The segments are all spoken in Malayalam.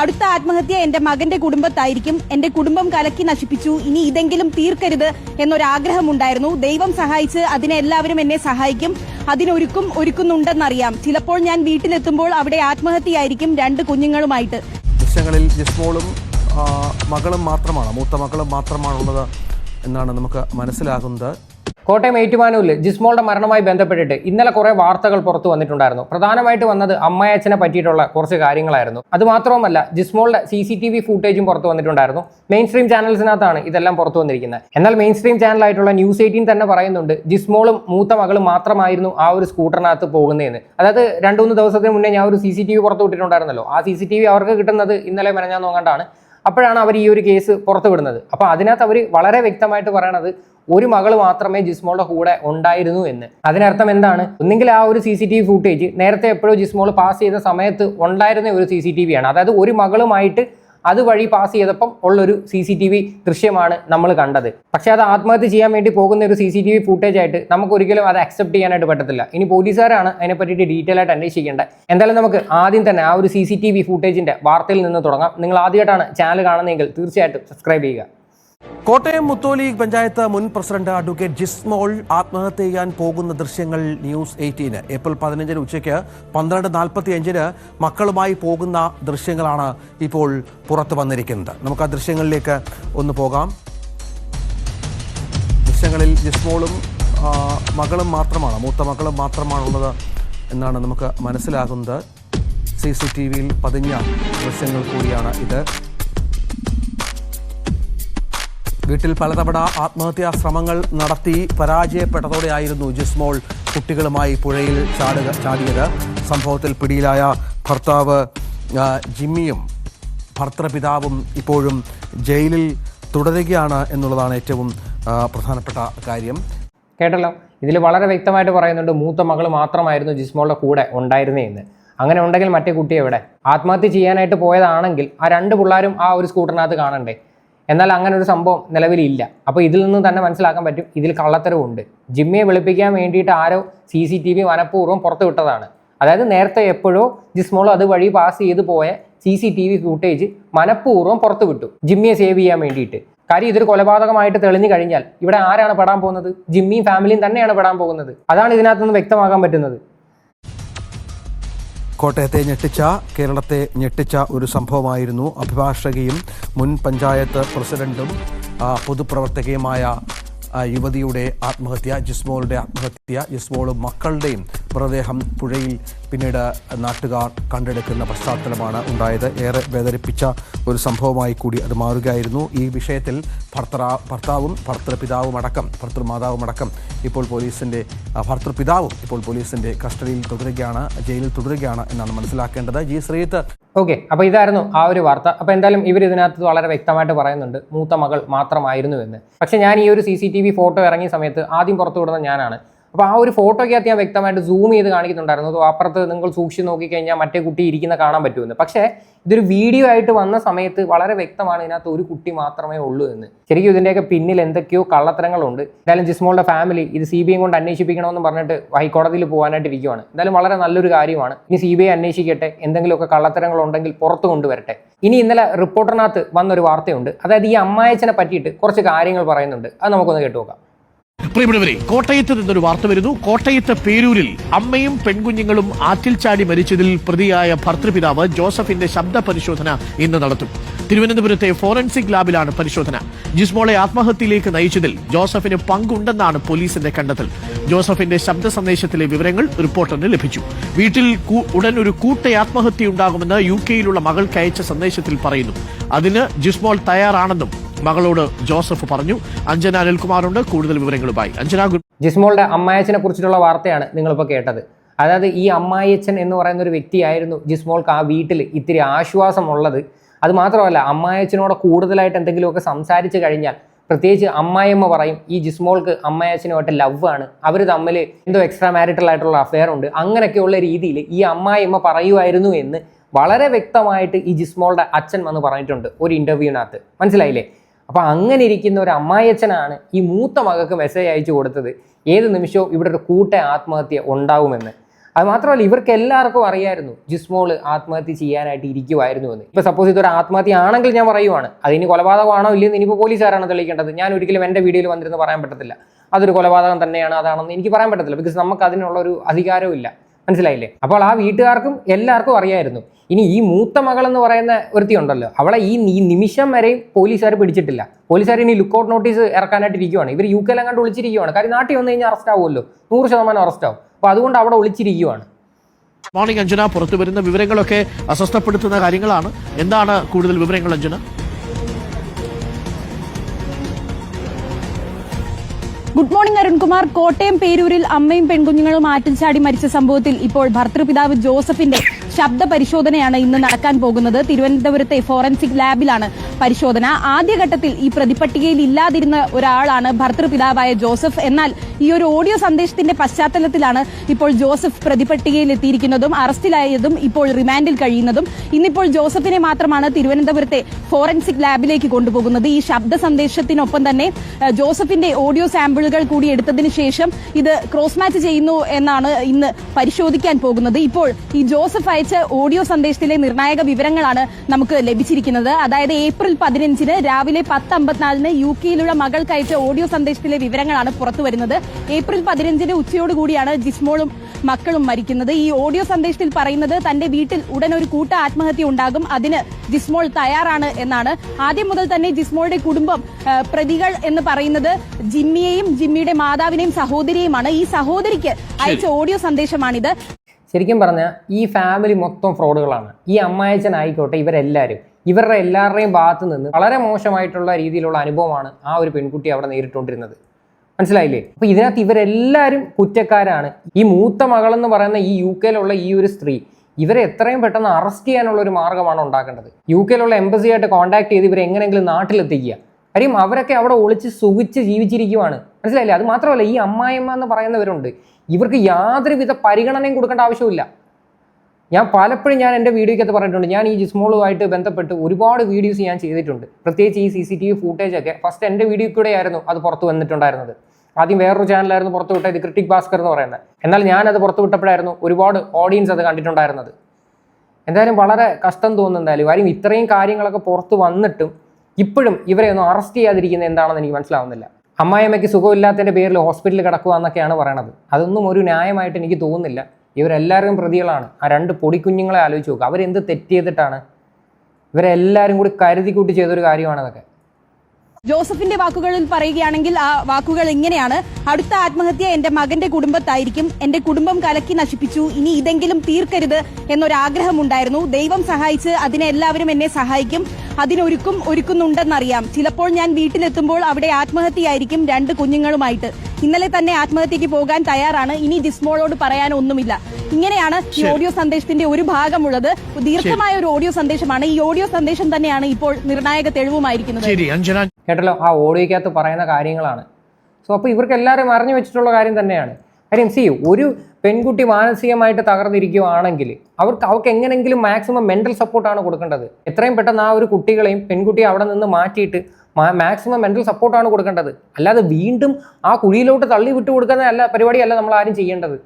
അടുത്ത ആത്മഹത്യ എന്റെ മകന്റെ കുടുംബത്തായിരിക്കും. എന്റെ കുടുംബം കലക്കി നശിപ്പിച്ചു. ഇനി ഇതെങ്കിലും തീർക്കരുത് എന്നൊരാഗ്രഹമുണ്ടായിരുന്നു. ദൈവം സഹായിച്ച് അതിനെ എല്ലാവരും എന്നെ സഹായിക്കും. അതിനൊരുക്കും ഒരുക്കുന്നുണ്ടെന്നറിയാം. ചിലപ്പോൾ ഞാൻ വീട്ടിലെത്തുമ്പോൾ അവിടെ ആത്മഹത്യയായിരിക്കും രണ്ട് കുഞ്ഞുങ്ങളുമായിട്ട്. ദൃശ്യങ്ങളിൽ ജിസ്മോളും മകളും മാത്രമാണ്. മൂത്ത മകളും മാത്രമാണുള്ളത് എന്നാണ് നമുക്ക് മനസ്സിലാകുന്നത്. കോട്ടയം ഏറ്റുമാനൂരിൽ ജിസ്മോളുടെ മരണവുമായി ബന്ധപ്പെട്ടിട്ട് ഇന്നലെ കുറെ വാർത്തകൾ പുറത്തു വന്നിട്ടുണ്ടായിരുന്നു. പ്രധാനമായിട്ട് വന്നത് അമ്മയച്ചനെ പറ്റിയിട്ടുള്ള കുറച്ച് കാര്യങ്ങളായിരുന്നു. അതുമാത്രവുമല്ല ജിസ്മോളുടെ സി സി ടി വി ഫുട്ടേജും പുറത്തു വന്നിട്ടുണ്ടായിരുന്നു. മെയിൻ സ്ട്രീം ചാനൽസിനകത്താണ് ഇതെല്ലാം പുറത്തു വന്നിരിക്കുന്നത്. എന്നാൽ മെയിൻ സ്ട്രീം ചാനലായിട്ടുള്ള ന്യൂസ് എയ്റ്റീൻ തന്നെ പറയുന്നുണ്ട് ജിസ്മോളും മൂത്ത മകളും മാത്രമായിരുന്നു ആ ഒരു സ്കൂട്ടറിനകത്ത് പോകുന്നതെന്ന്. അതായത് രണ്ടു മൂന്ന് ദിവസത്തിന് മുന്നേ ഞാൻ ഒരു സി സി ടി വി പുറത്തു വിട്ടിട്ടുണ്ടായിരുന്നല്ലോ. ആ സി സി ടി വി അവർക്ക് കിട്ടുന്നത് ഇന്നലെ മെനഞ്ഞാൽ നോക്കണ്ടാണ് അപ്പോഴാണ് അവർ ഈ ഒരു കേസ് പുറത്തു വിടുന്നത്. അപ്പോൾ അതിനകത്ത് അവർ വളരെ വ്യക്തമായിട്ട് പറയണത് ഒരു മകൾ മാത്രമേ ജിസ്മോളുടെ കൂടെ ഉണ്ടായിരുന്നു എന്ന്. അതിനർത്ഥം എന്താണ്? ഒന്നെങ്കിൽ ആ ഒരു C C T V footage നേരത്തെ എപ്പോഴും ജിസ്മോൾ പാസ് ചെയ്ത സമയത്ത് ഉണ്ടായിരുന്ന ഒരു സി സി ടി വി ആണ്. അതായത് ഒരു മകളുമായിട്ട് അതുവഴി പാസ് ചെയ്തപ്പം ഉള്ളൊരു സി സി ടി വി ദൃശ്യമാണ് നമ്മൾ കണ്ടത്. പക്ഷേ അത് ആത്മഹത്യ ചെയ്യാൻ വേണ്ടി പോകുന്ന ഒരു C C T V footage ആയിട്ട് നമുക്ക് ഒരിക്കലും അത് അക്സെപ്റ്റ് ചെയ്യാനായിട്ട് പറ്റത്തില്ല. ഇനി പോലീസുകാരാണ് അതിനെ പറ്റിയിട്ട് ഡീറ്റെയിൽ ആയിട്ട് അന്വേഷിക്കേണ്ടത്. എന്തായാലും നമുക്ക് ആദ്യം തന്നെ ആ ഒരു സി സി ടി വി ഫുട്ടേജിന്റെ വാർത്തയിൽ നിന്ന് തുടങ്ങാം. നിങ്ങൾ ആദ്യമായിട്ടാണ് ചാനൽ കാണുന്നതെങ്കിൽ തീർച്ചയായിട്ടും സബ്സ്ക്രൈബ് ചെയ്യുക. കോട്ടയം മുത്തോലി പഞ്ചായത്ത് മുൻ പ്രസിഡന്റ് അഡ്വക്കേറ്റ് ജിസ്മോൾ ആത്മഹത്യ ചെയ്യാൻ പോകുന്ന ദൃശ്യങ്ങൾ ന്യൂസ് എയ്റ്റീന്. ഏപ്രിൽ പതിനഞ്ചിന് ഉച്ചയ്ക്ക് പന്ത്രണ്ട് നാൽപ്പത്തി അഞ്ചിന് മക്കളുമായി പോകുന്ന ദൃശ്യങ്ങളാണ് ഇപ്പോൾ പുറത്തു വന്നിരിക്കുന്നത്. നമുക്ക് ആ ദൃശ്യങ്ങളിലേക്ക് ഒന്ന് പോകാം. ദൃശ്യങ്ങളിൽ ജിസ്മോളും മകളും മാത്രമാണ്. മൂത്ത മകളും മാത്രമാണുള്ളത് എന്നാണ് നമുക്ക് മനസ്സിലാകുന്നത്. സി സി ടി വിയിൽ പതിഞ്ഞ ദൃശ്യങ്ങൾ കൂടിയാണ് ഇത്. വീട്ടിൽ പലതവണ ആത്മഹത്യാ ശ്രമങ്ങൾ നടത്തി പരാജയപ്പെട്ടതോടെയായിരുന്നു ജിസ്മോൾ കുട്ടികളുമായി പുഴയിൽ ചാടുക ചാടിയത്. സംഭവത്തിൽ പിടിയിലായ ഭർത്താവ് ജിമ്മിയും ഭർത്തൃപിതാവും ഇപ്പോഴും ജയിലിൽ തുടരുകയാണ് എന്നുള്ളതാണ് ഏറ്റവും പ്രധാനപ്പെട്ട കാര്യം. കേട്ടല്ലോ? ഇതിൽ വളരെ വ്യക്തമായിട്ട് പറയുന്നുണ്ട് മൂത്ത മകൾ മാത്രമായിരുന്നു ജിസ്മോളുടെ കൂടെ ഉണ്ടായിരുന്നേ എന്ന്. അങ്ങനെ ഉണ്ടെങ്കിൽ മറ്റേ കുട്ടി എവിടെ ആത്മഹത്യ ചെയ്യാനായിട്ട് പോയതാണെങ്കിൽ ആ രണ്ട് പിള്ളേരും ആ ഒരു സ്കൂട്ടറിനകത്ത് കാണണ്ടേ? എന്നാൽ അങ്ങനെ ഒരു സംഭവം നിലവിലില്ല. അപ്പോൾ ഇതിൽ നിന്ന് തന്നെ മനസ്സിലാക്കാൻ പറ്റും ഇതിൽ കള്ളത്തരവുണ്ട്. ജിമ്മിയെ വെളുപ്പിക്കാൻ വേണ്ടിയിട്ട് ആരോ സി സി ടി വി മനഃപൂർവം പുറത്തു വിട്ടതാണ്. അതായത് നേരത്തെ എപ്പോഴോ ജിസ്മോൾ അതുവഴി പാസ് ചെയ്ത് പോയ C C T V footage മനഃപൂർവം പുറത്തു വിട്ടു ജിമ്മിയെ സേവ് ചെയ്യാൻ വേണ്ടിയിട്ട്. കാര്യം ഇതൊരു കൊലപാതകമായിട്ട് തെളിഞ്ഞു കഴിഞ്ഞാൽ ഇവിടെ ആരാണ് പെടാൻ പോകുന്നത്? ജിമ്മിയും ഫാമിലിയും തന്നെയാണ് പെടാൻ പോകുന്നത്. അതാണ് ഇതിനകത്തുനിന്ന് വ്യക്തമാക്കാൻ പറ്റുന്നത്. കോട്ടയത്തെ ഞെട്ടിച്ച കേരളത്തെ ഞെട്ടിച്ച ഒരു സംഭവമായിരുന്നു അഭിഭാഷകയും മുൻ പഞ്ചായത്ത് പ്രസിഡന്റും പൊതുപ്രവർത്തകയുമായ യുവതിയുടെ ആത്മഹത്യ ജിസ്മോളുടെ ആത്മഹത്യ ജിസ്മോളും മക്കളുടെയും മൃതദേഹം പുഴയിൽ പിന്നീട് നാട്ടുകാർ കണ്ടെടുക്കുന്ന പശ്ചാത്തലമാണ് ഉണ്ടായത്. ഏറെ വേദനിപ്പിച്ച ഒരു സംഭവമായി കൂടി അത് മാറുകയായിരുന്നു. ഈ വിഷയത്തിൽ ഭർത്തൃ ഭർത്താവും ഭർത്തൃപിതാവും അടക്കം ഭർത്തൃമാതാവും അടക്കം ഇപ്പോൾ പോലീസിന്റെ ഭർത്തൃപിതാവും ഇപ്പോൾ പോലീസിന്റെ കസ്റ്റഡിയിൽ തുടരുകയാണ് ജയിലിൽ തുടരുകയാണ് എന്നാണ് മനസ്സിലാക്കേണ്ടത്. ജി ശ്രീത്ത് ഓക്കെ അപ്പോൾ ഇതായിരുന്നു ആ ഒരു വാർത്ത. അപ്പോൾ എന്തായാലും ഇവർ ഇതിനകത്ത് വളരെ വ്യക്തമായിട്ട് പറയുന്നുണ്ട് മൂത്ത മകൾ മാത്രമായിരുന്നു എന്ന് പക്ഷേ ഞാൻ ഈ ഒരു സി ഫോട്ടോ ഇറങ്ങിയ സമയത്ത് ആദ്യം പുറത്തു വിടുന്ന ഞാനാണ്. അപ്പോൾ ആ ഒരു ഫോട്ടോയ്ക്കകത്ത് ഞാൻ വ്യക്തമായിട്ട് സൂം ചെയ്ത് കാണിക്കുന്നുണ്ടായിരുന്നു. അപ്പോൾ അപ്പുറത്ത് നിങ്ങൾ സൂക്ഷിച്ച് നോക്കിക്കഴിഞ്ഞാൽ മറ്റേ കുട്ടി ഇരിക്കുന്ന കാണാൻ പറ്റുമെന്ന്. പക്ഷേ ഇതൊരു വീഡിയോ ആയിട്ട് വന്ന സമയത്ത് വളരെ വ്യക്തമാണ് ഇതിനകത്ത് ഒരു കുട്ടി മാത്രമേ ഉള്ളൂ എന്ന്. ശരിക്കും ഇതിന്റെയൊക്കെ പിന്നിൽ എന്തൊക്കെയോ കള്ളത്തരങ്ങളുണ്ട്. എന്തായാലും ജിസ്മോളുടെ ഫാമിലി ഇത് സി ബി ഐ കൊണ്ട് അന്വേഷിപ്പിക്കണമെന്ന് പറഞ്ഞിട്ട് ഹൈക്കോടതിയിൽ പോകാനായിട്ട് ഇരിക്കുവാണ്. എന്തായാലും വളരെ നല്ലൊരു കാര്യമാണ്. ഇനി സി ബി ഐ അന്വേഷിക്കട്ടെ. എന്തെങ്കിലുമൊക്കെ കള്ളത്തരങ്ങളുണ്ടെങ്കിൽ പുറത്തു കൊണ്ടുവരട്ടെ. ഇനി ഇന്നലെ റിപ്പോർട്ടറിനകത്ത് വന്നൊരു വാർത്തയുണ്ട്. അതായത് ഈ അമ്മായച്ചനെ പറ്റിയിട്ട് കുറച്ച് കാര്യങ്ങൾ പറയുന്നുണ്ട്. അത് നമുക്കൊന്ന് കേട്ടു നോക്കാം. പ്രിയപ്പെട്ടവരെ കോട്ടയത്ത് നിന്നൊരു വാർത്ത വരുന്നു. കോട്ടയത്ത് പേരൂരിൽ അമ്മയും പെൺകുഞ്ഞുങ്ങളും ആറ്റിൽ ചാടി മരിച്ചതിൽ പ്രതിയായ ഭർത്തൃപിതാവ് ജോസഫിന്റെ ശബ്ദ പരിശോധന ഇന്ന് നടത്തും. തിരുവനന്തപുരത്തെ ഫോറൻസിക് ലാബിലാണ് പരിശോധന. ജിസ്മോളെ ആത്മഹത്യയിലേക്ക് നയിച്ചതിൽ ജോസഫിന് പങ്കുണ്ടെന്നാണ് പോലീസിന്റെ കണ്ടെത്തൽ. ജോസഫിന്റെ ശബ്ദ സന്ദേശത്തിലെ വിവരങ്ങൾ റിപ്പോർട്ടറിന് ലഭിച്ചു. വീട്ടിൽ ഉടൻ ഒരു കൂട്ട ആത്മഹത്യയുണ്ടാകുമെന്ന് യു കെയിലുള്ള മകൾക്ക് അയച്ച സന്ദേശത്തിൽ പറയുന്നു. അതിന് ജിസ്മോൾ തയ്യാറാണെന്നും മകളോട് ജോസഫ് പറഞ്ഞു. അഞ്ജന അനിൽകുമാറുണ്ട്. കൂടുതൽ വിവരങ്ങളുമായി അഞ്ജന ഗുഡ് ജിസ്മോളുടെ അമ്മായച്ചനെ കുറിച്ചിട്ടുള്ള വാർത്തയാണ് നിങ്ങളിപ്പോൾ കേട്ടത്. അതായത് ഈ അമ്മായിയച്ചൻ എന്ന് പറയുന്ന ഒരു വ്യക്തിയായിരുന്നു ജിസ്മോൾക്ക് ആ വീട്ടിൽ ഇത്തിരി ആശ്വാസമുള്ളത്. അത് മാത്രമല്ല അമ്മായച്ചനോട് കൂടുതലായിട്ട് എന്തെങ്കിലുമൊക്കെ സംസാരിച്ച് കഴിഞ്ഞാൽ പ്രത്യേകിച്ച് അമ്മായിയമ്മ പറയും ഈ ജിസ്മോൾക്ക് അമ്മായച്ചനുമായിട്ട് ലവ് ആണ്. അവർ തമ്മിൽ എന്തോ എക്സ്ട്രാ മാരിറ്റൽ ആയിട്ടുള്ള അഫെയർ ഉണ്ട്. അങ്ങനെയൊക്കെയുള്ള രീതിയിൽ ഈ അമ്മായിയമ്മ പറയുമായിരുന്നു എന്ന് വളരെ വ്യക്തമായിട്ട് ഈ ജിസ്മോളുടെ അച്ഛൻ വന്ന് പറഞ്ഞിട്ടുണ്ട് ഒരു ഇന്റർവ്യൂവിനകത്ത് മനസ്സിലായില്ലേ? അപ്പൊ അങ്ങനെ ഇരിക്കുന്ന ഒരു അമ്മായിയച്ഛനാണ് ഈ മൂത്ത മകൾക്ക് മെസ്സേജ് അയച്ചു കൊടുത്തത്. ഏത് നിമിഷവും ഇവിടെ ഒരു കൂട്ട ആത്മഹത്യ ഉണ്ടാവുമെന്ന്. അത് മാത്രമല്ല ഇവർക്ക് എല്ലാവർക്കും അറിയായിരുന്നു ജിസ്മോൾ ആത്മഹത്യ ചെയ്യാനായിട്ട് ഇരിക്കുമായിരുന്നു എന്ന്. ഇപ്പൊ സപ്പോസ് ഇതൊരു ആത്മഹത്യ ആണെങ്കിൽ ഞാൻ പറയുവാണ് അതിന് കൊലപാതകമാണോ ഇല്ലെന്ന് ഇനിയിപ്പോൾ പോലീസുകാരാണ് തെളിയിക്കേണ്ടത്. ഞാൻ ഒരിക്കലും എന്റെ വീഡിയോയിൽ വന്നിരുന്ന് പറയാൻ പറ്റത്തില്ല. അതൊരു കൊലപാതകം തന്നെയാണ് അതാണെന്ന് എനിക്ക് പറയാൻ പറ്റത്തില്ല. ബിക്കോസ് നമുക്ക് അതിനുള്ള ഒരു അധികാരവും ഇല്ല. മനസ്സിലായില്ലേ? അപ്പോൾ ആ വീട്ടുകാർക്കും എല്ലാവർക്കും അറിയായിരുന്നു. ഇനി ഈ മൂത്ത മകൾ എന്ന് പറയുന്ന ഒരുത്തി ഉണ്ടല്ലോ. അവളെ ഈ നിമിഷം വരെയും പോലീസുകാർ പിടിച്ചിട്ടില്ല. പോലീസുകാർ ഇനി ലുക്കൗട്ട് നോട്ടീസ് ഇറക്കാനായിട്ട് ഇരിക്കുവാണ്. ഇവർ യു കെയിൽ അങ്ങോട്ട് വിളിച്ചിരിക്കുവാണ് കാര്യം നാട്ടിൽ വന്നു കഴിഞ്ഞാൽ അറസ്റ്റ് ആവുമല്ലോ. നൂറ് ശതമാനം അറസ്റ്റ് ആവും. അപ്പോൾ അതുകൊണ്ട് അവിടെ ഒളിച്ചിരിക്കുവാണ്. മോർണിംഗ് അഞ്ജന. പുറത്തു വരുന്ന വിവരങ്ങളൊക്കെ അസ്വസ്ഥപ്പെടുത്തുന്ന കാര്യങ്ങളാണ്. എന്താണ് കൂടുതൽ വിവരങ്ങൾ Anjana? Good morning Arunkumar. Kottayam പേരൂരിൽ അമ്മയും പെൺകുഞ്ഞുങ്ങളും ആറ്റിൽ ചാടി മരിച്ച സംഭവത്തിൽ ഇപ്പോൾ ഭർത്തൃപിതാവ് ജോസഫിന്റെ ശബ്ദ പരിശോധനയാണ് ഇന്ന് നടക്കാൻ പോകുന്നത്. തിരുവനന്തപുരത്തെ ഫോറൻസിക് ലാബിലാണ് പരിശോധന. ആദ്യഘട്ടത്തിൽ ഈ പ്രതിപട്ടികയിൽ ഇല്ലാതിരുന്ന ഒരാളാണ് ഭർത്തൃപിതാവായ ജോസഫ്. എന്നാൽ ഈ ഒരു ഓഡിയോ സന്ദേശത്തിന്റെ പശ്ചാത്തലത്തിലാണ് ഇപ്പോൾ ജോസഫ് പ്രതിപട്ടികയിൽ എത്തിയിരിക്കുന്നതും അറസ്റ്റിലായതും ഇപ്പോൾ റിമാൻഡിൽ കഴിയുന്നതും. ഇന്നിപ്പോൾ ജോസഫിനെ മാത്രമാണ് തിരുവനന്തപുരത്തെ ഫോറൻസിക് ലാബിലേക്ക് കൊണ്ടുപോകുന്നത്. ഈ ശബ്ദ സന്ദേശത്തിനൊപ്പം തന്നെ ജോസഫിന്റെ ഓഡിയോ സാമ്പിളുകൾ കൂടി എടുത്തതിന് ശേഷം ഇത് ക്രോസ് മാച്ച് ചെയ്യുന്നു എന്നാണ് ഇന്ന് പരിശോധിക്കാൻ പോകുന്നത്. ഇപ്പോൾ ഈ ജോസഫ് അയച്ച ഓഡിയോ സന്ദേശത്തിലെ നിർണായക വിവരങ്ങളാണ് നമുക്ക് ലഭിച്ചിരിക്കുന്നത്. അതായത് ഏപ്രിൽ പതിനഞ്ചിന് രാവിലെ പത്ത് അമ്പത്തിനാലിന് യു കെയിലുള്ള മകൾക്കയച്ച ഓഡിയോ സന്ദേശത്തിലെ വിവരങ്ങളാണ് പുറത്തു വരുന്നത്. ഏപ്രിൽ പതിനഞ്ചിന് ഉച്ചയോടുകൂടിയാണ് ജിസ്മോളും മക്കളും മരിക്കുന്നത്. ഈ ഓഡിയോ സന്ദേശത്തിൽ പറയുന്നത് തന്റെ വീട്ടിൽ ഉടൻ ഒരു കൂട്ട ആത്മഹത്യ ഉണ്ടാകും അതിന് ജിസ്മോൾ തയ്യാറാണ് എന്നാണ്. ആദ്യം മുതൽ തന്നെ ജിസ്മോളുടെ കുടുംബം പ്രതികൾ എന്ന് പറയുന്നത് ജിമ്മിയെയും ജിമ്മിയുടെ മാതാവിനെയും സഹോദരിയുമാണ് ഈ സഹോദരിക്ക് അയച്ച ഓഡിയോ സന്ദേശമാണിത്. ശരിക്കും പറഞ്ഞാൽ ഈ ഫാമിലി മൊത്തം ഫ്രോഡുകളാണ്. ഈ അമ്മായച്ചനായിക്കോട്ടെ ഇവരെല്ലാവരും ഇവരുടെ എല്ലാവരുടെയും ഭാഗത്ത് നിന്ന് വളരെ മോശമായിട്ടുള്ള രീതിയിലുള്ള അനുഭവമാണ് ആ ഒരു പെൺകുട്ടി അവിടെ നേരിട്ടുകൊണ്ടിരുന്നത്. മനസ്സിലായില്ലേ? അപ്പൊ ഇതിനകത്ത് ഇവരെല്ലാവരും കുറ്റക്കാരാണ്. ഈ മൂത്ത മകളെന്ന് പറയുന്ന ഈ യു കെയിലുള്ള ഈ ഒരു സ്ത്രീ ഇവരെ എത്രയും പെട്ടെന്ന് അറസ്റ്റ് ചെയ്യാനുള്ള ഒരു മാർഗമാണ് ഉണ്ടാക്കേണ്ടത്. യു കെയിലുള്ള എംബസിയായിട്ട് കോൺടാക്ട് ചെയ്ത് ഇവരെ എങ്ങനെയെങ്കിലും നാട്ടിലെത്തിക്കുക. കാര്യം അവരൊക്കെ അവിടെ ഒളിച്ച് സുഖിച്ച് ജീവിച്ചിരിക്കുവാണ്. മനസ്സിലായില്ലേ? അത് മാത്രമല്ല ഈ അമ്മായിമ്മ എന്ന് പറയുന്നവരുണ്ട്. ഇവർക്ക് യാതൊരുവിധ പരിഗണനയും കൊടുക്കേണ്ട ആവശ്യമില്ല ഞാൻ പലപ്പോഴും ഞാൻ എന്റെ വീഡിയോയ്ക്കകത്ത് പറഞ്ഞിട്ടുണ്ട്. ഞാൻ ഈ ജിസ്മോളുമായിട്ട് ബന്ധപ്പെട്ട് ഒരുപാട് വീഡിയോസ് ഞാൻ ചെയ്തിട്ടുണ്ട്. പ്രത്യേകിച്ച് ഈ C C T V footage ഒക്കെ ഫസ്റ്റ് എന്റെ വീഡിയോ കൂടെ ആയിരുന്നു അത് പുറത്ത് വന്നിട്ടുണ്ടായിരുന്നത്. ആദ്യം വേറൊരു ചാനലായിരുന്നു പുറത്ത് വിട്ടത് ക്രിട്ടിക് ഭാസ്കർ എന്ന് പറയുന്നത്. എന്നാൽ ഞാനത് പുറത്ത് വിട്ടപ്പോഴായിരുന്നു ഒരുപാട് ഓഡിയൻസ് അത് കണ്ടിട്ടുണ്ടായിരുന്നത്. എന്തായാലും വളരെ കഷ്ടം തോന്നുന്നു എന്തായാലും. കാര്യം ഇത്രയും കാര്യങ്ങളൊക്കെ പുറത്ത് വന്നിട്ടും ഇപ്പോഴും ഇവരെ ഒന്നും അറസ്റ്റ് ചെയ്യാതിരിക്കുന്നത് എന്താണെന്ന് എനിക്ക് മനസ്സിലാവുന്നില്ല. അമ്മായിയമ്മയ്ക്ക് സുഖമില്ലാത്തതിന്റെ പേരിൽ ഹോസ്പിറ്റലിൽ കിടക്കുക എന്നൊക്കെയാണ് പറയണത്. അതൊന്നും ഒരു ന്യായമായിട്ട് എനിക്ക് തോന്നുന്നില്ല. ഇവരെല്ലാവരും പ്രതികളാണ്. ആ രണ്ട് പൊടിക്കുഞ്ഞുങ്ങളെ ആലോചിച്ച് നോക്കുക അവരെന്ത് തെറ്റ് ചെയ്തിട്ടാണ്? ഇവരെല്ലാവരും കൂടി കരുതി കൂട്ടി ചെയ്തൊരു കാര്യമാണ് അതൊക്കെ ജോസഫിന്റെ വാക്കുകളിൽ പറയുകയാണെങ്കിൽ ആ വാക്കുകൾ ഇങ്ങനെയാണ്. അടുത്ത ആത്മഹത്യ എന്റെ മകന്റെ കുടുംബത്തായിരിക്കും. എന്റെ കുടുംബം കലക്കി നശിപ്പിച്ചു. ഇനി ഇതെങ്കിലും തീർക്കരുത് എന്നൊരാഗ്രഹമുണ്ടായിരുന്നു. ദൈവം സഹായിച്ച് അതിനെ എല്ലാവരും എന്നെ സഹായിക്കും. അതിനൊരുക്കും ഒരുക്കുന്നുണ്ടെന്നറിയാം. ചിലപ്പോൾ ഞാൻ വീട്ടിലെത്തുമ്പോൾ അവിടെ ആത്മഹത്യയായിരിക്കും രണ്ട് കുഞ്ഞുങ്ങളുമായിട്ട്. ഇന്നലെ തന്നെ ആത്മഹത്യക്ക് പോകാൻ തയ്യാറാണ്. ഇനി ജിസ്മോളോട് പറയാൻ ഒന്നുമില്ല ഇങ്ങനെയാണ് ഈ ഓഡിയോ സന്ദേശത്തിന്റെ ഒരു ഭാഗമുള്ളത്. ദീർഘമായ ഒരു ഓഡിയോ സന്ദേശമാണ്. ഈ ഓഡിയോ സന്ദേശം തന്നെയാണ് ഇപ്പോൾ നിർണായക തെളിവുമായിരിക്കുന്നത്. കേട്ടല്ലോ? ആ ഓഡിയോയ്ക്കകത്ത് പറയുന്ന കാര്യങ്ങളാണ്. സോ അപ്പോൾ ഇവർക്ക് എല്ലാവരും അറിഞ്ഞു വെച്ചിട്ടുള്ള കാര്യം തന്നെയാണ്. കാര്യം സി ഒരു പെൺകുട്ടി മാനസികമായിട്ട് തകർന്നിരിക്കുകയാണെങ്കിൽ അവർക്ക് അവർക്ക് എങ്ങനെങ്കിലും മാക്സിമം മെന്റൽ സപ്പോർട്ടാണ് കൊടുക്കേണ്ടത്. എത്രയും പെട്ടെന്ന് ആ ഒരു കുട്ടികളെയും പെൺകുട്ടിയെ അവിടെ നിന്ന് മാറ്റിയിട്ട് മാക്സിമം മെന്റൽ സപ്പോർട്ടാണ് കൊടുക്കേണ്ടത്. അല്ലാതെ വീണ്ടും ആ കുഴിയിലോട്ട് തള്ളി വിട്ടു കൊടുക്കുന്ന അല്ല പരിപാടിയല്ല നമ്മൾ ആരും ചെയ്യേണ്ടത്.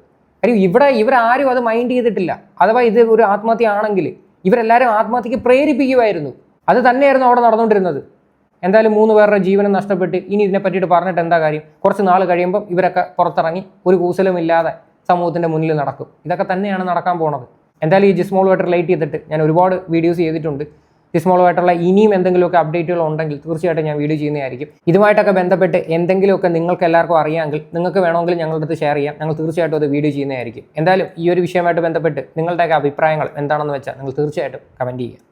കാര്യം ഇവിടെ ഇവരാരും അത് മൈൻഡ് ചെയ്തിട്ടില്ല. അഥവാ ഇത് ഒരു ആത്മഹത്യ ആണെങ്കിൽ ഇവരെല്ലാവരും ആത്മഹത്യക്ക് പ്രേരിപ്പിക്കുമായിരുന്നു അത് തന്നെയായിരുന്നു അവിടെ നടന്നുകൊണ്ടിരുന്നത്. എന്തായാലും മൂന്ന് പേരുടെ ജീവനും നഷ്ടപ്പെട്ട് ഇനി ഇതിനെ പറ്റിയിട്ട് പറഞ്ഞിട്ട് എന്താ കാര്യം? കുറച്ച് നാൾ കഴിയുമ്പോൾ ഇവരൊക്കെ പുറത്തിറങ്ങി ഒരു കൂസലുമില്ലാതെ സമൂഹത്തിന്റെ മുന്നിൽ നടക്കും. ഇതൊക്കെ തന്നെയാണ് നടക്കാൻ പോണത്. എന്തായാലും ഈ ജിസ്മോളുമായിട്ട് റിലേറ്റ് ചെയ്തിട്ട് ഞാൻ ഒരുപാട് വീഡിയോസ് ചെയ്തിട്ടുണ്ട്. ജിസ്മോളുമായിട്ടുള്ള ഇനിയും എന്തെങ്കിലുമൊക്കെ അപ്ഡേറ്റുകൾ ഉണ്ടെങ്കിൽ തീർച്ചയായിട്ടും ഞാൻ വീഡിയോ ചെയ്യുന്നതായിരിക്കും. ഇതുമായിട്ടൊക്കെ ബന്ധപ്പെട്ട് എന്തെങ്കിലുമൊക്കെ നിങ്ങൾക്ക് എല്ലാവർക്കും അറിയാമെങ്കിൽ നിങ്ങൾക്ക് വേണമെങ്കിൽ ഞങ്ങളുടെ അടുത്ത് ഷെയർ ചെയ്യാം. ഞങ്ങൾ തീർച്ചയായിട്ടും അത് വീഡിയോ ചെയ്യുന്നതായിരിക്കും. എന്തായാലും ഈ ഒരു വിഷയമായിട്ട് ബന്ധപ്പെട്ട് നിങ്ങളുടെയൊക്കെ അഭിപ്രായങ്ങൾ എന്താണെന്ന് വെച്ചാൽ നിങ്ങൾ തീർച്ചയായിട്ടും കമന്റ് ചെയ്യുക.